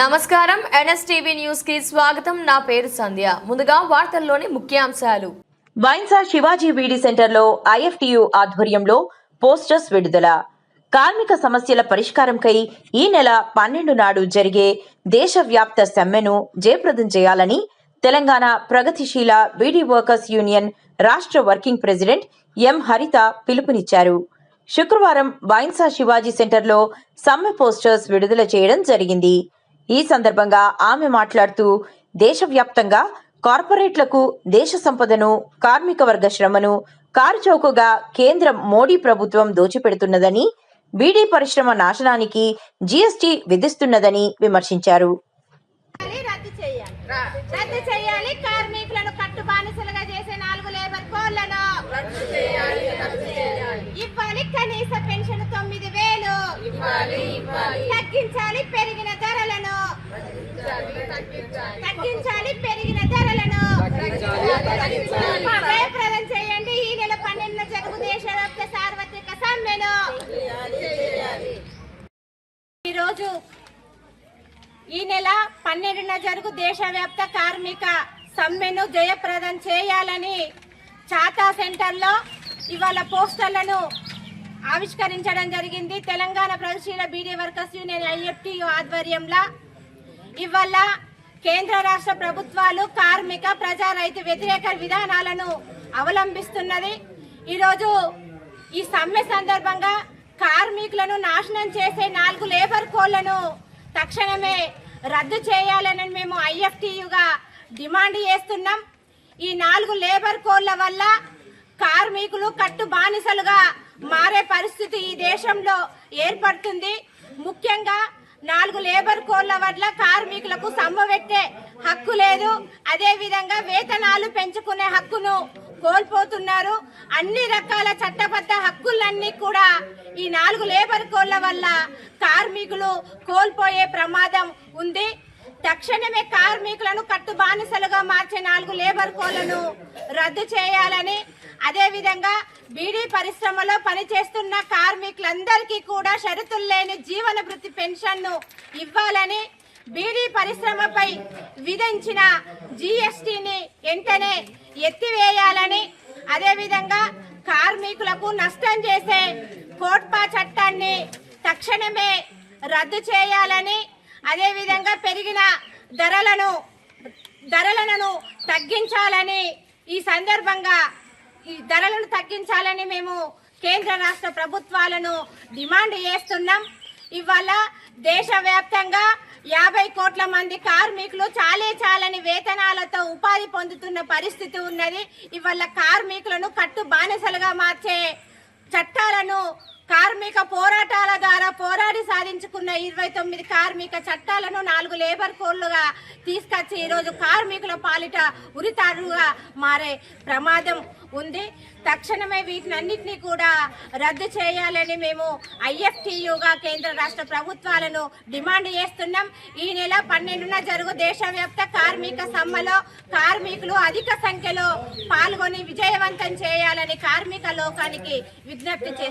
నమస్కారం. ఎన్ఎస్టీవీ న్యూస్కి స్వాగతం. నా పేరు సంధ్య. ముందుగా వార్తల్లోని ముఖ్యాంశాలు. వైన్సా శివాజీ వీడి సెంటర్లో ఐఎఫ్టియు ఆధ్వర్యంలో పోస్టర్స్ విడుదల. కార్మిక సమస్యల పరిష్కారంకై ఈ నెల పన్నెండు నాడు జరిగే దేశవ్యాప్త సమ్మెను జయప్రదం చేయాలని తెలంగాణ ప్రగతిశీల వీడి వర్కర్స్ యూనియన్ రాష్ట్ర వర్కింగ్ ప్రెసిడెంట్ ఎం హరిత పిలుపునిచ్చారు. శుక్రవారం వైన్సా శివాజీ సెంటర్లో సమ్మె పోస్టర్స్ విడుదల చేయడం జరిగింది. ఈ సందర్భంగా ఆమె మాట్లాడుతూ దేశవ్యాప్తంగా కార్పొరేట్లకు దేశ సంపదను కార్మిక వర్గ శ్రమను కారుచౌకగా కేంద్రం మోడీ ప్రభుత్వం దోచిపెడుతున్నదని బీడీ పరిశ్రమ నాశనానికి జీఎస్టీ విధిస్తున్నదని విమర్శించారు. రద్దు చేయాలి. కార్మికులను కట్టు బానిసలుగా చేసే నాలుగు లేబర్ కోళ్ళను ఇవ్వాలి కనీస పెన్షన్ తొమ్మిది తగ్గించాలి పెరిగిన ధరలను. జయప్రదం చేయండి. ఈ నెల పన్నెండున జరుగు దేశవ్యాప్త సార్వత్రిక సమ్మెను. ఈరోజు ఈ నెల పన్నెండున జరుగు దేశవ్యాప్త కార్మిక సమ్మెను జయప్రదం చేయాలని చాతా సెంటర్లో ఇవాళ పోస్టర్లను ఆవిష్కరించడం జరిగింది. తెలంగాణ ప్రగతిశీల బీడీ వర్కర్స్ యూనియన్ ఐఎఫ్టి ఆధ్వర్యంలో ఇవాళ కేంద్ర రాష్ట్ర ప్రభుత్వాలు కార్మిక ప్రజా రైతు వ్యతిరేక విధానాలను అవలంబిస్తున్నది. ఈరోజు ఈ సమ్మె సందర్భంగా కార్మికులను నాశనం చేసే నాలుగు లేబర్ కోళ్ళను తక్షణమే రద్దు చేయాలని మేము ఐఎఫ్టీయుగా డిమాండ్ చేస్తున్నాం. ఈ నాలుగు లేబర్ కోళ్ళ వల్ల కార్మికులు కట్టు బానిసలుగా మారే పరిస్థితి ఈ దేశంలో ఏర్పడుతుంది. ముఖ్యంగా నాలుగు లేబర్ కోడ్ల వల్ల కార్మికులకు సమ్మె పెట్టే హక్కు లేదు. అదే విధంగా వేతనాలు పెంచుకునే హక్కును కోల్పోతున్నారు. అన్ని రకాల చట్టబద్ధ హక్కులన్నీ కూడా ఈ నాలుగు లేబర్ కోడ్ల వల్ల కార్మికులు కోల్పోయే ప్రమాదం ఉంది. తక్షణమే కార్మికులను కట్టు బానిసలుగా మార్చే నాలుగు లేబర్ కోళ్ళను రద్దు చేయాలని అదేవిధంగా బీడీ పరిశ్రమలో పనిచేస్తున్న కార్మికులందరికీ కూడా షరతులు లేని జీవన వృత్తి పెన్షన్ను ఇవ్వాలని బీడీ పరిశ్రమపై విధించిన జీఎస్టీని వెంటనే ఎత్తివేయాలని అదేవిధంగా కార్మికులకు నష్టం చేసే కోట్పా చట్టాన్ని తక్షణమే రద్దు చేయాలని అదేవిధంగా పెరిగిన ధరలను ధరలను తగ్గించాలని ఈ సందర్భంగా ఈ ధరలను తగ్గించాలని మేము కేంద్ర రాష్ట్ర ప్రభుత్వాలను డిమాండ్ చేస్తున్నాం. ఇవాళ దేశవ్యాప్తంగా యాభై కోట్ల మంది కార్మికులు చాలే చాలని వేతనాలతో ఉపాధి పొందుతున్న పరిస్థితి ఉన్నది. ఇవాళ కార్మికులను కట్టు బానిసలుగా మార్చే చట్టాలను కార్మిక పోరాటాల ద్వారా పోరా సాధించుకున్న ఇరవై తొమ్మిది కార్మిక చట్టాలను నాలుగు లేబర్ కోడ్లుగా తీసుకొచ్చి ఈరోజు కార్మికుల పాలిట ఉరితారుగా మారే ప్రమాదం ఉంది. తక్షణమే వీటినన్నింటినీ కూడా రద్దు చేయాలని మేము ఐఎఫ్టియుగా కేంద్ర రాష్ట్ర ప్రభుత్వాలను డిమాండ్ చేస్తున్నాం. ఈ నెల పన్నెండున జరుగు దేశవ్యాప్త కార్మిక సమ్మెలో కార్మికులు అధిక సంఖ్యలో పాల్గొని విజయవంతం చేయాలని కార్మిక లోకానికి విజ్ఞప్తి చేస్తున్నారు